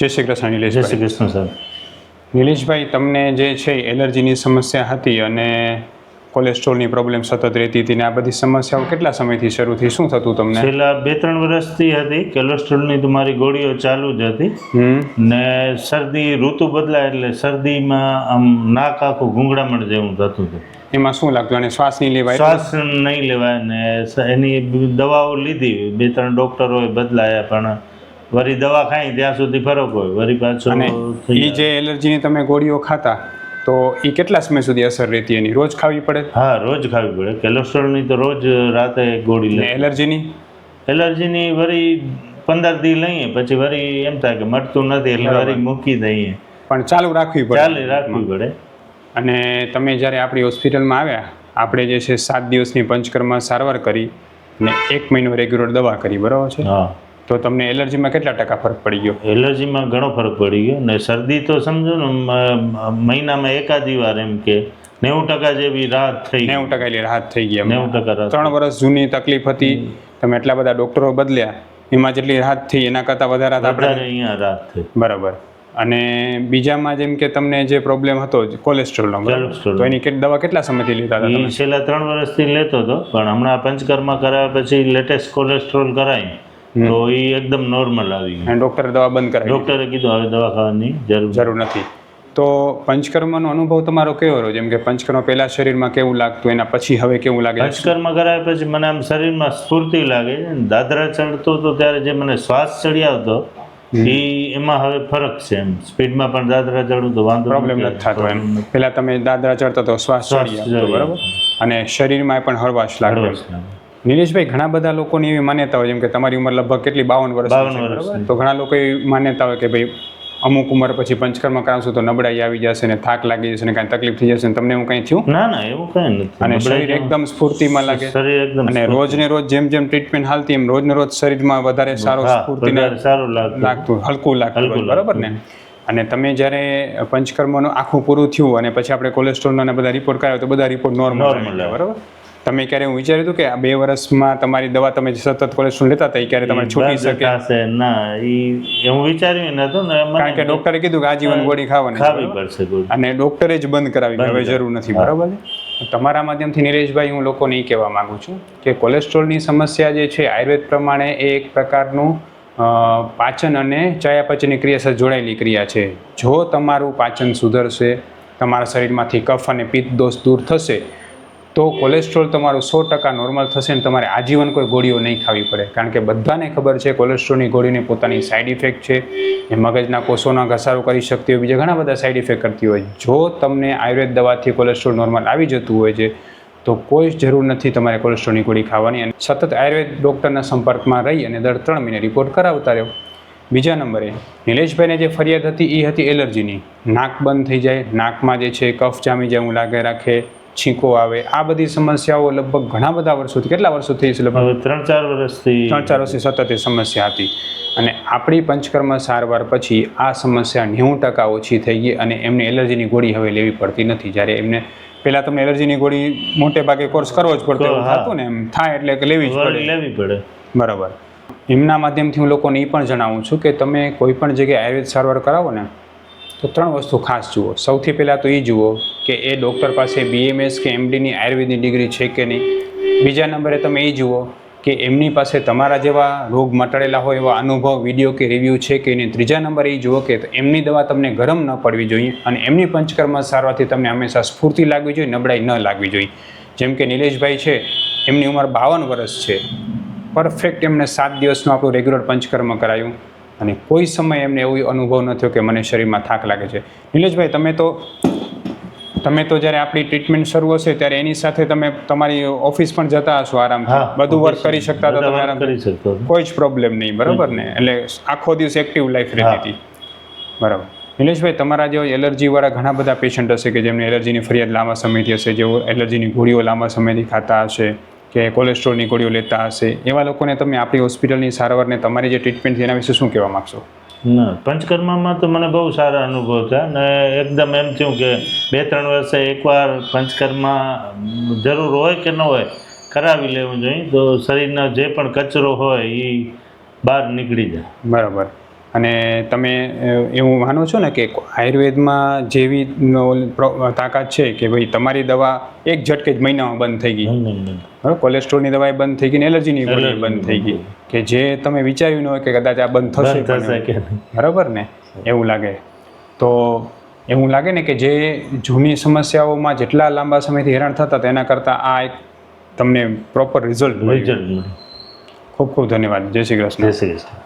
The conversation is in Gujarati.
જય શ્રી કૃષ્ણ જય શ્રી કૃષ્ણ સાહેબ. નિલેશભાઈ તમને જે છે એલર્જીની સમસ્યા હતી અને કોલેસ્ટ્રોલની પ્રોબ્લેમ સતત રહેતી હતી ને આ બધી સમસ્યાઓ કેટલા સમયથી શરૂ થઈ? શું થતું તમને? છેલ્લા બે ત્રણ વર્ષથી હતી. કોલેસ્ટ્રોલની તો મારી ગોળીઓ ચાલુ જ હતી. ને શરદી ઋતુ બદલાય એટલે શરદીમાં આમ નાક આખું ગુંગળામણ જેવું થતું હતું. એમાં શું લાગતું? અને શ્વાસ નહીં લેવાય શ્વાસ નહીં લેવાય ને એની દવાઓ લીધી. બે ત્રણ ડૉક્ટરોએ બદલાયા પણ વરી દવા ખાઈ ત્યાં સુધી ફરક હોય. વરી પાછો અને એ જે એલર્જીની તમે ગોળીઓ ખાતા તો એ કેટલા સમય સુધી અસર રહેતી એની? રોજ ખાવી પડે? હા રોજ ખાવી પડે. કોલેસ્ટ્રોલની તો રોજ રાતે ગોળી લે. એલર્જીની? એલર્જીની વરી પંદર દી લઈએ પછી વરી એમ થાય કે મટતું નથી એટલે. વરી મૂકી દઈએ. પણ ચાલુ રાખવી પડે. ચાલુ રાખવી પડે. અને તમે જ્યારે આપણી હોસ્પિટલમાં આવ્યા આપણે જે છે સાત દિવસની પંચકર્મા સારવાર કરી ને એક મહિનો રેગ્યુલર દવા કરી બરાબર છે? હા. તો તમને એલર્જીમાં કેટલા ટકા ફરક પડી ગયો? એલર્જીમાં ઘણો ફરક પડી ગયો ને શરદી તો સમજો ને મહિનામાં એકાદી વાર એમ કે નેવું ટકા જેવી રાહત થઈ નેવું ટકા એટલે રાહત થઈ ગયા નેવું ટકા ત્રણ વર્ષ જૂની તકલીફ હતી તમે એટલા બધા ડોક્ટરો બદલ્યા એમાં જેટલી રાહત થઈ એના કરતાં વધારે રાહત આપણે અહીંયા રાહત થઈ. બરાબર. અને બીજામાં જેમ કે તમને જે પ્રોબ્લેમ હતો કોલેસ્ટ્રોલનો? તો એની કેટલી દવા કેટલા સમયથી લીધા હતા છેલ્લા ત્રણ વર્ષથી લેતો હતો પણ હમણાં પંચકર્મા કરાવ્યા પછી લેટેસ્ટ કોલેસ્ટ્રોલ કરાવી તો એ એકદમ નોર્મલ આવી ગયું. અને ડૉક્ટરે દવા બંધ કરાવી ડૉક્ટરે કીધું હવે દવા ખાવાની જરૂર જરૂર નથી. તો પંચકર્મનો અનુભવ તમારો કેવો રહ્યો? જેમ કે પંચકર્મ પહેલા શરીરમાં કેવું લાગતું એના પછી હવે કેવું લાગે પંચકર્મ કરાયા પછી મને આમ શરીરમાં સ્ફૂર્તિ લાગે દાદરા ચડતો તો ત્યારે જે મને શ્વાસ ચડી આવતો એ એમાં હવે ફરક છે એમ. સ્પીડમાં પણ દાદરા ચડું તો વાંધો પ્રોબ્લેમ નથી. થતો એમ. પહેલા તમે દાદરા ચડતા તો શ્વાસ ચડી બરાબર? અને શરીરમાં પણ હળવાશ લાગે. નિલેશભાઈ ઘણા બધા લોકોની એવી માન્યતા હોય જેમ કે તમારી ઉંમર લગભગ કેટલી? બાવન વર્ષ 52 વર્ષની. તો ઘણા લોકો એવી માન્યતા હોય કે ભાઈ અમુક ઉંમર પછી પંચકર્મ કરાવશું તો નબળાઈ આવી જશે ને થાક લાગી જશે ને કાંઈ તકલીફ થઈ જશે ને તમને એવું કંઈ થયું? ના ના એવું કઈ નથી. અને શરીર એકદમ સ્ફૂર્તિમાં લાગે. શરીર એકદમ અને રોજ ને રોજ જેમ જેમ ટ્રીટમેન્ટ હાલતી એમ રોજ ને રોજ શરીરમાં વધારે સારો સ્ફૂર્તિ સારું લાગતું હલકું લાગતું બરાબર ને? અને તમે જ્યારે પંચકર્મનું આખું પૂરું થયું અને પછી આપણે કોલેસ્ટ્રોલના ને બધા રિપોર્ટ કરાવ્યો તો બધા રિપોર્ટ નોર્મલ બરાબર? તમે ક્યારે એવું વિચાર્યું હતું કે આ બે વર્ષમાં તમારી દવા તમે સતત કોલેસ્ટ્રોલ લેતા હતા એ ક્યારે તમારે છૂટી શકે? ના એ હું વિચાર્યું નતું ને કારણ કે ડોક્ટરે કીધું કે આજીવન ગોળી ખાવાની ખાવી પડશે અને ડોક્ટરે જ બંધ કરાવી હવે જરૂર નથી બરાબર? તમારા માધ્યમથી નિરેશભાઈ હું લોકોને એ કહેવા માંગુ છું કે કોલેસ્ટ્રોલની સમસ્યા જે છે આયુર્વેદ પ્રમાણે એ એક પ્રકારનું પાચન અને ચયાપચયની ક્રિયા સાથે જોડાયેલી ક્રિયા છે. જો તમારું પાચન સુધરશે તમારા શરીરમાંથી કફ અને પિત્ત દોષ દૂર થશે તો કોલેસ્ટ્રોલ તમારું સો ટકા નોર્મલ થશે ને તમારે આજીવન કોઈ ગોળીઓ નહીં ખાવી પડે. કારણ કે બધાને ખબર છે કોલેસ્ટ્રોલની ગોળીની પોતાની સાઈડ ઇફેક્ટ છે. એ મગજના કોષોના ઘસારો કરી શકતી હોય, બીજા ઘણા બધા સાઈડ ઇફેક્ટ કરતી હોય. જો તમને આયુર્વેદ દવાથી કોલેસ્ટ્રોલ નોર્મલ આવી જતું હોય છે, તો કોઈ જ જરૂર નથી તમારે કોલેસ્ટ્રોલની ગોળી ખાવાની અને સતત આયુર્વેદ ડૉક્ટરના સંપર્કમાં રહી અને દર ત્રણ મહિને રિપોર્ટ કરાવતા રહ્યો બીજા નંબરે, નિલેશભાઈને જે ફરિયાદ હતી એ હતી એલર્જીની. નાક બંધ થઈ જાય, નાકમાં જે છે, કફ જામી જાય એવું લાગે રાખે. છીંકો આવે. આ બધી સમસ્યાઓ લગભગ ઘણા બધા વર્ષોથી કેટલા વર્ષો થઈ છે લગભગ? ત્રણ ચાર વર્ષથી ત્રણ ચાર વર્ષથી સતત એ સમસ્યા હતી. અને આપણી પંચકર્મ સારવાર પછી આ સમસ્યા નેવું ટકા ઓછી થઈ ગઈ અને એમને એલર્જીની ગોળી હવે લેવી પડતી નથી. જ્યારે એમને પહેલાં તમને એલર્જીની ગોળી મોટે ભાગે કોર્સ કરવો જ પડતો થતું ને એમ. થાય એટલે કે લેવી જ પડે. લેવી પડે. બરાબર. એમના માધ્યમથી હું લોકોને એ પણ જણાવું છું કે તમે કોઈ પણ જગ્યાએ આયુર્વેદ સારવાર કરાવો ને તો ત્રણ વસ્તુ ખાસ જુઓ. સૌથી પહેલાં તો એ જુઓ કે એ ડૉક્ટર પાસે બીએમએસ કે એમડીની આયુર્વેદની ડિગ્રી છે કે નહીં? બીજા નંબરે તમે એ જુઓ કે એમની પાસે તમારા જેવા રોગ મટાડેલા હોય એવા અનુભવ, વીડિયો કે રિવ્યૂ છે કે નહીં? ત્રીજા નંબરે એ જુઓ કે એમની દવા તમને ગરમ ન પડવી જોઈએ અને એમની પંચકર્મ સારવારથી તમને હંમેશા સ્ફૂર્તિ લાગવી જોઈએ, નબળાઈ ન લાગવી જોઈએ. જેમ કે નિલેશભાઈ છે, એમની ઉંમર બાવન વર્ષ છે. પરફેક્ટ એમને સાત દિવસનું આપણું રેગ્યુલર પંચકર્મ કરાયું. અને કોઈ સમય એમને એવો અનુભવ ન થયો કે મને શરીરમાં થાક લાગે છે. નિલેશભાઈ તમે તો તમે તો જ્યારે આપણી ટ્રીટમેન્ટ શરૂ હશે ત્યારે એની સાથે તમે તમારી ઓફિસ પણ જતા હશો આરામથી. બધું વર્ક કરી શકતા હતા તમે આરામ કરી શકતો કોઈ જ પ્રોબ્લેમ નહીં બરાબર ને? એટલે આખો દિવસ એક્ટિવ લાઈફ રહેતી હતી. બરાબર. નિલેશભાઈ તમારા જેવા એલર્જીવાળા ઘણા બધા પેશન્ટ હશે કે જેમને એલર્જીની ફરિયાદ લાંબા સમયથી હશે જેઓ એલર્જીની ગોળીઓ લાંબા સમયથી ખાતા હશે? કે કોલેસ્ટ્રોલની ગોળીઓ લેતા હશે એવા લોકોને તમે આપણી હોસ્પિટલની સારવારને તમારી જે ટ્રીટમેન્ટ છે એના વિશે શું કહેવા માગશો? ના પંચકર્મામાં તો મને બહુ સારા અનુભવ થયા અને એકદમ એમ થયું કે બે ત્રણ વર્ષે એકવાર પંચકર્મા જરૂર હોય કે ન હોય કરાવી લેવું જોઈએ. તો શરીરનો જે પણ કચરો હોય એ બહાર નીકળી જાય. બરાબર. અને તમે એવું માનો છો ને કે આયુર્વેદમાં જેવી તાકાત છે કે ભાઈ તમારી દવા એક ઝટકે જ મહિનામાં બંધ થઈ ગઈ. બરાબર? કોલેસ્ટ્રોલની દવાઈ બંધ થઈ ગઈ ને એલર્જીની ગોળી બંધ થઈ ગઈ. કે જે તમે વિચાર્યું ન હોય કે કદાચ આ બંધ થશે બરાબર ને? એવું લાગે. તો એવું લાગે ને કે જે જૂની સમસ્યાઓમાં જેટલા લાંબા સમયથી હેરાન થતા તેના કરતાં આ એક તમને પ્રોપર રિઝલ્ટ રિઝલ્ટ ખૂબ ખૂબ ધન્યવાદ. જય શ્રી કૃષ્ણ. જય શ્રી કૃષ્ણ.